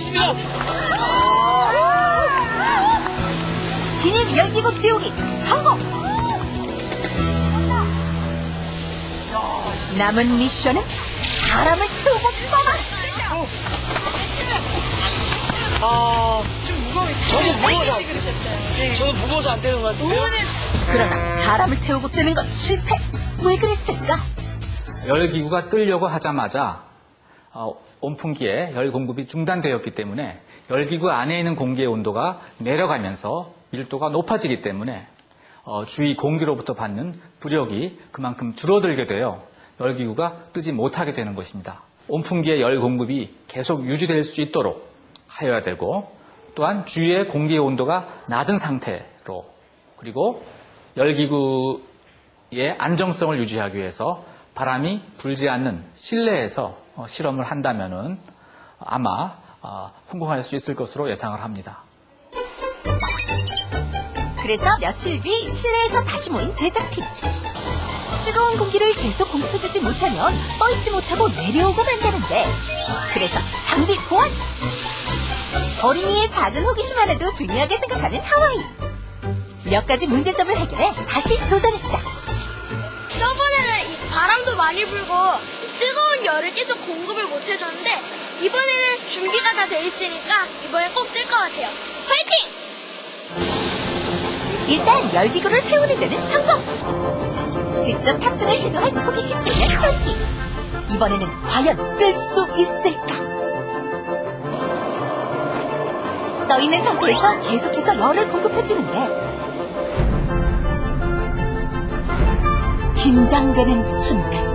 하겠습니다. 비닐 열기구 띄우기 성공! 남은 미션은 사람을 태우고 떠나! 아, 좀 무거워요. 저는 무거워서 안 돼요. 저는 무거워서 안 되는 것 같아요. 그러나 사람을 태우고 뜨는 건 실패! 왜 그랬을까? 열기구가 뜨려고 하자마자 어, 온풍기에 열 공급이 중단되었기 때문에 열기구 안에 있는 공기의 온도가 내려가면서 밀도가 높아지기 때문에 어, 주위 공기로부터 받는 부력이 그만큼 줄어들게 되어 열기구가 뜨지 못하게 되는 것입니다. 온풍기의 열 공급이 계속 유지될 수 있도록 하여야 되고 또한 주위의 공기의 온도가 낮은 상태로 그리고 열기구의 안정성을 유지하기 위해서 바람이 불지 않는 실내에서 어, 실험을 한다면은 아마 어, 성공할 수 있을 것으로 예상을 합니다. 그래서 며칠 뒤 실내에서 다시 모인 제작팀. 뜨거운 공기를 계속 공급해주지 못하면 떠있지 못하고 내려오고 만다는데 그래서 장비 보완! 어린이의 작은 호기심 하나도 중요하게 생각하는 하와이. 몇 가지 문제점을 해결해 다시 도전했다. 저번에는 이 바람도 많이 불고 뜨거운 열을 계속 공급을 못 해줬는데 이번에는 준비가 다 돼 있으니까 이번엔 꼭뜰것 같아요. 파이팅! 일단 열기구를 세우는 데는 성공! 직접 탑승을 시도한 호기심 소년 현기. 이번에는 과연 뜰 수 있을까? 떠있는 상태에서 계속해서 열을 공급해주는데 긴장되는 순간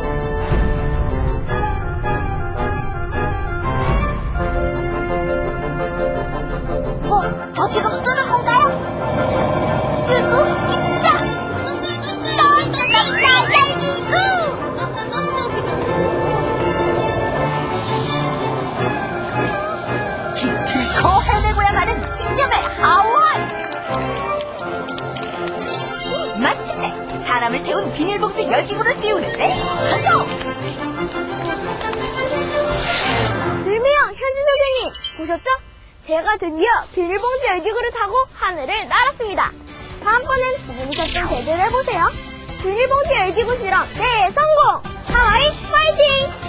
보셨죠? 제가 드디어 비닐봉지 열기구를 타고 하늘을 날았습니다. 다음번엔 두 분이서 좀 제대로 해보세요. 비닐봉지 열기구 실험 대성공! 하와이 파이팅!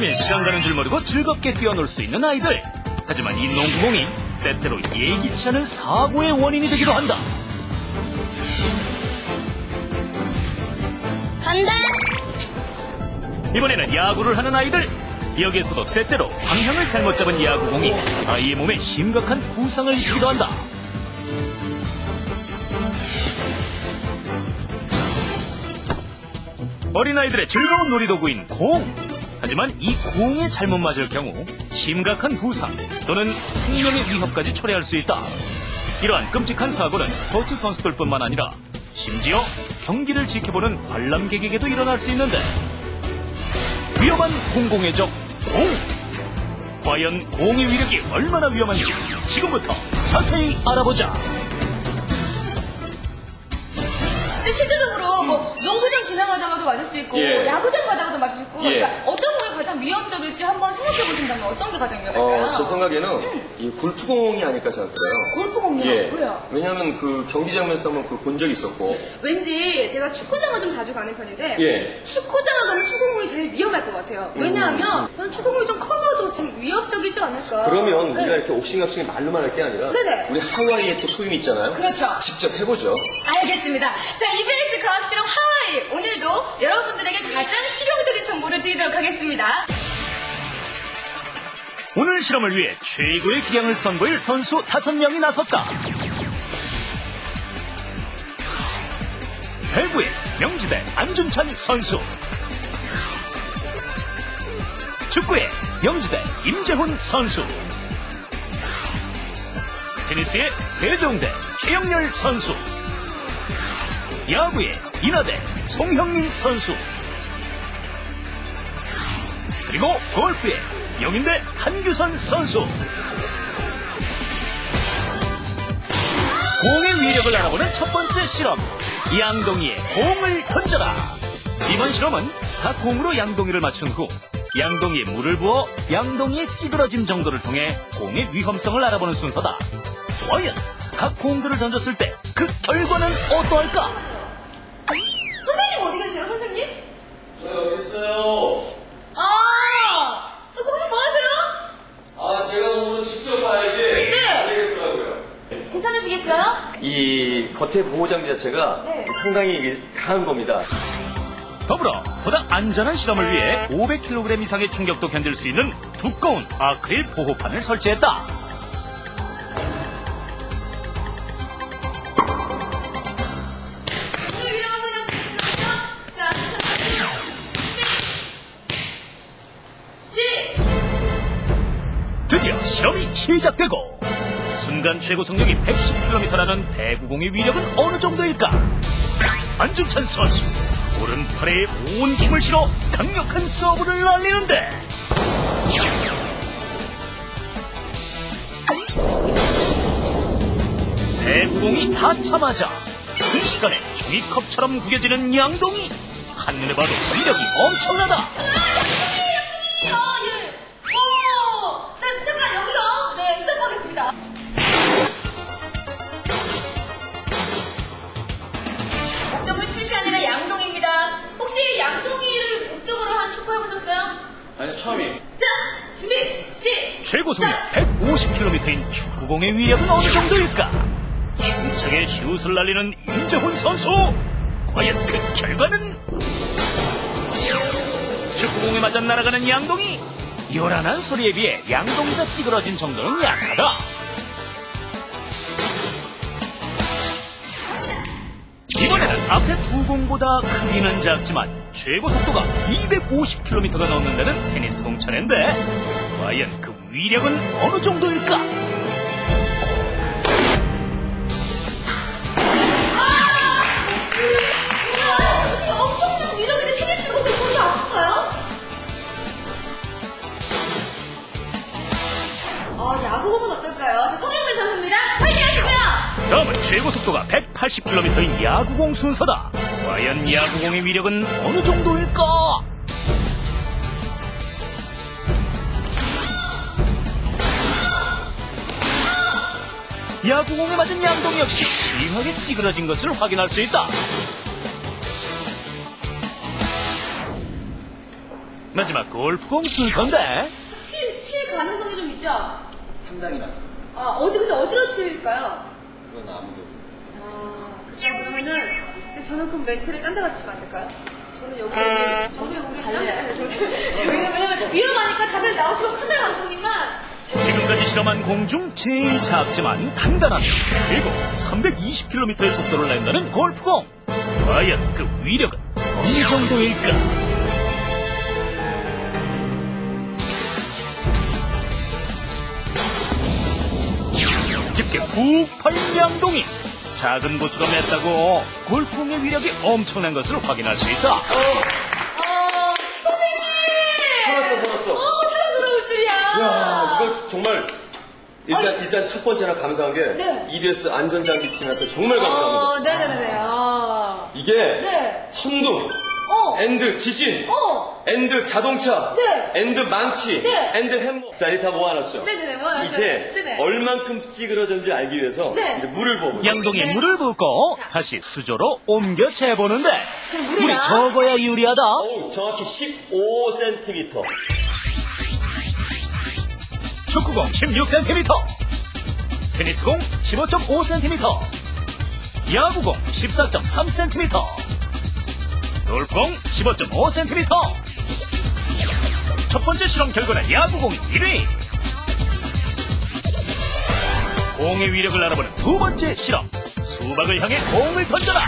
하나면 시간 가는 줄 모르고 즐겁게 뛰어놀 수 있는 아이들. 하지만 이 농구공이 때때로 예기치 않은 사고의 원인이 되기도 한다. 간다! 이번에는 야구를 하는 아이들. 여기에서도 때때로 방향을 잘못 잡은 야구공이 아이의 몸에 심각한 부상을 입히기도 한다. 어린아이들의 즐거운 놀이도구인 공. 하지만 이 공에 잘못 맞을 경우 심각한 부상 또는 생명의 위협까지 초래할 수 있다. 이러한 끔찍한 사고는 스포츠 선수들뿐만 아니라 심지어 경기를 지켜보는 관람객에게도 일어날 수 있는데 위험한 공공의 적 공. 과연 공의 위력이 얼마나 위험한지 지금부터 자세히 알아보자. 근데 실제적으로 뭐 농구장 지나가다가도 맞을 수 있고 예. 야구장 가다가도 맞을 수 있고 예. 그러니까 어떤 공이 가장 위협적일지 한번 생각해 보신다면 어떤 게 가장 위험할까요? 어, 제 생각에는 이 골프공이 아닐까 생각해요. 골프공이요? 예. 왜요? 왜냐하면 그 경기장에서 한번 그 본 적이 있었고. 왠지 제가 축구장을 좀 자주 가는 편인데 예. 축구장을 가면 축구공이 제일 위험할 것 같아요. 왜냐하면 저는 축구공이 좀 커서 도 지금 위협적이지 않을까. 그러면 네. 우리가 이렇게 옥신각신히 말로만 할 게 아니라 네네. 우리 하와이의 또 소임이 있잖아요. 그렇죠. 직접 해보죠. 알겠습니다. 자, EBS 과학실험 하와이. 오늘도 여러분들에게 가장 실용적인 정보를 드리도록 하겠습니다. 오늘 실험을 위해 최고의 기량을 선보일 선수 다섯 명이 나섰다. 배구의 명지대 안준찬 선수. 축구의 명지대 임재훈 선수. 테니스의 세종대 최영렬 선수. 야구의 인하대 송형민 선수. 그리고 골프의 영인대 한규선 선수. 공의 위력을 알아보는 첫 번째 실험. 양동이에 공을 던져라. 이번 실험은 각 공으로 양동이를 맞춘 후 양동이에 물을 부어 양동이의 찌그러짐 정도를 통해 공의 위험성을 알아보는 순서다. 과연 각 공들을 던졌을 때 그 결과는 어떠할까? 선생님 어디 계세요, 선생님? 저 여기 있어요. 아, 또 거기서 뭐 하세요? 아, 제가 오늘 직접 봐야지. 네. 안 되겠더라고요. 괜찮으시겠어요? 이 겉에 보호장 자체가 네. 상당히 강한 겁니다. 더불어 보다 안전한 실험을 위해 500kg 이상의 충격도 견딜 수 있는 두꺼운 아크릴 보호판을 설치했다. 드디어 실험이 시작되고 순간 최고 속력이 110km라는 배구공의 위력은 어느 정도일까? 안중찬 선수 오른팔에 온 힘을 실어 강력한 서브를 날리는데. 배구공이 닿자마자 순식간에 종이컵처럼 구겨지는 양동이. 한눈에 봐도 위력이 엄청나다. 여기서, 네, 양동이입니다. 혹시 양동이를 목적으로 한 축구 해보셨어요? 아니, 처음이. 자, 준비, 시! 최고 속력 자, 150km인 축구공의 위력은 어느 정도일까? 힘차게 슛을 날리는 임재훈 선수! 과연 그 결과는? 축구공에 맞아 날아가는 양동이! 요란한 소리에 비해 양동이가 찌그러진 정도는 약하다. 이번에는 앞에 두 공보다 크기는 작지만 최고 속도가 250km가 넘는다는 테니스 공 차례인데 과연 그 위력은 어느 정도일까? 아, 야구공은 어떨까요? 자, 송영민 선수입니다. 파이팅 하시고요! 다음은 최고 속도가 180km인 야구공 순서다. 과연 야구공의 위력은 어느 정도일까? 야구공에 맞은 양동 역시 심하게 찌그러진 것을 확인할 수 있다. 마지막 골프공 순서인데 튀, 튀 가능성이 좀 있죠? 상당히 많아. 아, 어디, 근데 어디로 튀일까요? 그건 아무도. 아, 그쵸. 그러면은, 저는 그럼 멘트를 딴데 가서 치면 안 될까요? 저는 여기, 우리, 저기 우리 달려야 돼. 저희는 왜냐면 위험하니까 다들 나오시고 카메라 감독님만. 지금까지 실험한 공중 제일 작지만 단단하며 최고 320km의 속도를 낸다는 골프공. 과연 그 위력은 어느 정도일까? 깊게 푹 파인 양동이 작은 고추가 맸다고 골프공의 위력이 엄청난 것을 확인할 수 있다. 어, 선생님! 살았어, 살았어. 어, 살아 돌아올 줄이야. 야, 이거 정말. 일단, 일단 첫 번째로 감사한 게. 네. EBS 안전장비 팀한테 정말 감사합니다. 어, 네네네네. 아. 이게. 네. 천둥, 어. 앤드 지진, 어. 앤드 자동차, 네. 앤드 망치, 네. 앤드 햄버. 자, 이거 다 모아놨죠? 네네네. 뭐 이제 네네. 얼만큼 찌그러졌는지 알기 위해서 네. 이제 물을 부어보죠. 양동이에 네. 물을 붓고 다시 수저로 옮겨 재보는데 자, 물이. 적어야 유리하다. 어우, 정확히 15cm. 축구공 16cm, 테니스공 15.5cm, 야구공 14.3cm, 골프공 15.5cm. 첫 번째 실험 결과는 야구공이 1위. 공의 위력을 알아보는 두 번째 실험. 수박을 향해 공을 던져라.